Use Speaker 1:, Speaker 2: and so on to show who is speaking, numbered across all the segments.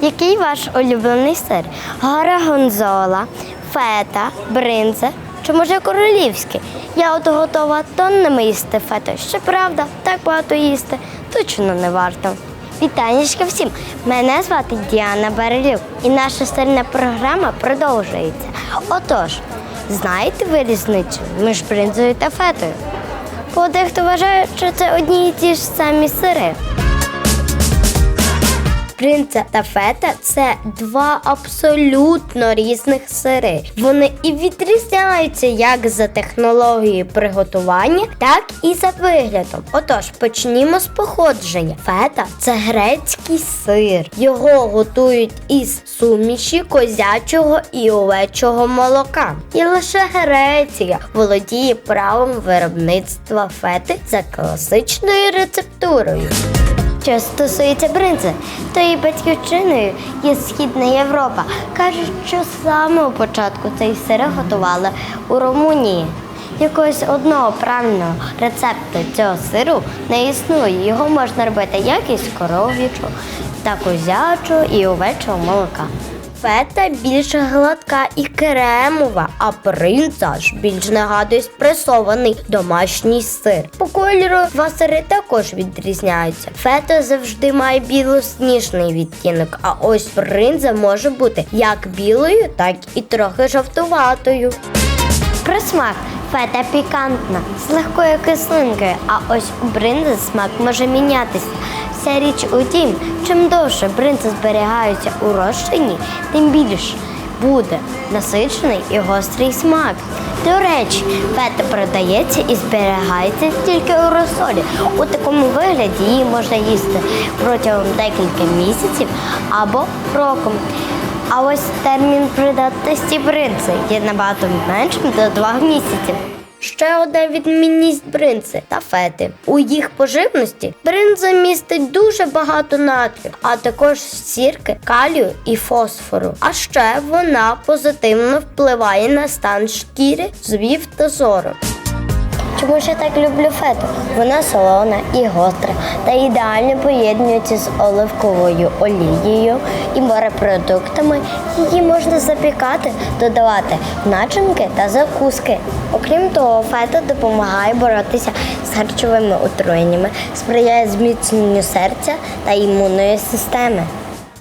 Speaker 1: Який ваш улюблений сир? Горагонзола, фета, бринза чи може королівський? Я от готова тоннами їсти фету. Щоправда, так багато їсти точно не варто. Вітанечка всім! Мене звати Діана Берелюк і наша сирна програма продовжується. Отож, знаєте ви різницю між бринзою та фетою? Бо дехто вважає, що це одні і ті ж самі сири. Принца та фета це два абсолютно різних сири. Вони і відрізняються як за технологією приготування, так і за виглядом. Отож, почнімо з походження. Фета це грецький сир. Його готують із суміші козячого і овечого молока. І лише Греція володіє правом виробництва фети за класичною рецептурою. Що стосується бринзи, то її батьківщиною є Східна Європа. Кажуть, що з самого початку цей сир готували у Румунії. Якогось одного правильного рецепту цього сиру не існує. Його можна робити як із коров'ячого, так козячого і овечого молока. Фета більш гладка і кремова, а принца ж більш нагадує спресований домашній сир. По кольору два сири також відрізняються. Фета завжди має білосніжний відтінок, а ось принца може бути як білою, так і трохи жовтуватою. Про смак фета пікантна з легкою кислинкою, а ось у бринзи смак може мінятися. Вся річ у тім, чим довше бринзи зберігаються у розчині, тим більш буде насичений і гострий смак. До речі, фета продається і зберігається тільки у розсолі. У такому вигляді її можна їсти протягом декілька місяців або роком. А ось термін придатності бринзи є набагато меншим до двох місяців. Ще одна відмінність бринзи та фети. У їх поживності бринза містить дуже багато натрію, а також сірки, калію і фосфору. А ще вона позитивно впливає на стан шкіри, звів та зору. Чому ж я так люблю фету? Вона солона і гостра та ідеально поєднується з оливковою олією і морепродуктами. Її можна запікати, додавати начинки та закуски. Окрім того, фета допомагає боротися з харчовими отруєннями, сприяє зміцненню серця та імунної системи.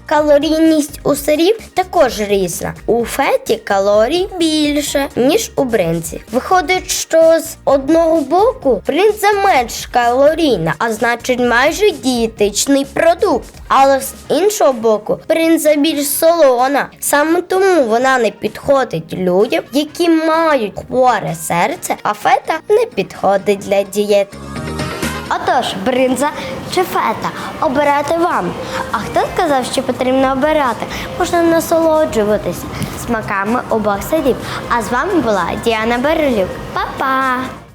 Speaker 1: Калорійність у сирів також різна. У феті калорій більше, ніж у бринзі. Виходить, що з одного боку бринза менш калорійна, а значить майже дієтичний продукт. Але з іншого боку, бринза більш солона. Саме тому вона не підходить людям, які мають хворе серце, а фета не підходить для дієт. Отож, бринза чи фета обирати вам. А хто сказав, що потрібно обирати? Можна насолоджуватися смаками обох садів. А з вами була Діана Берелюк. Па-па!